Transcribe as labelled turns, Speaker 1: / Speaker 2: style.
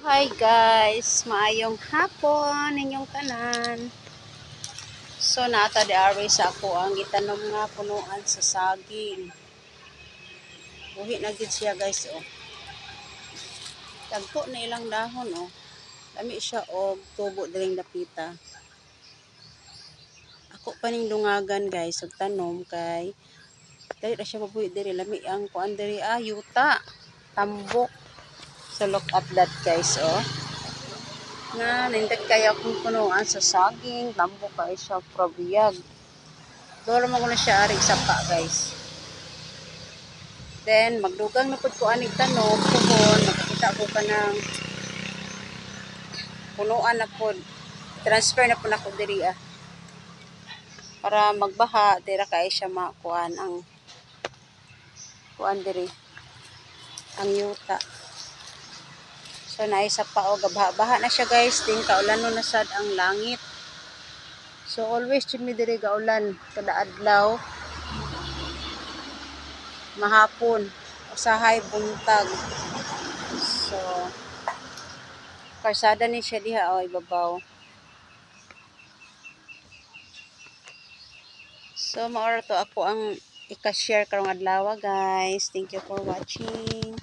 Speaker 1: Hi guys, maayong hapon ninyong tanan. So nata di ari sa ako ang gitanom nga punuan sa saging. Buhi na gid siya guys oh. Tagpo na ilang dahon oh. Lami siya og tubo diring dapita. Ako pa ning dungagan guys og tanom kay dali ra siya mabuhi diri lami ang kuan diri ah yuta tambok So look at that guys, oh. Na, nindag kaya kung punuan sa saging, tambo kayo siya probiyag. Doro mo ko na siya aring sapa guys. Then, magdugang na po ko aning tanom, puhon, makakita ko ka ng punuan na po. Transfer na po na ko diri ah. Para magbaha, dira kayo siya makuan ang kuan diri ang yuta. So naisa pa o gabaha na siya guys, ting kaulan na sad ang langit. So always jud mi diri gaulan kada adlaw. Mahapon, usahay buntag. So karsada ni siya diha o ibabaw. So maora to ako ang ika-share karong adlaw guys. Thank you for watching.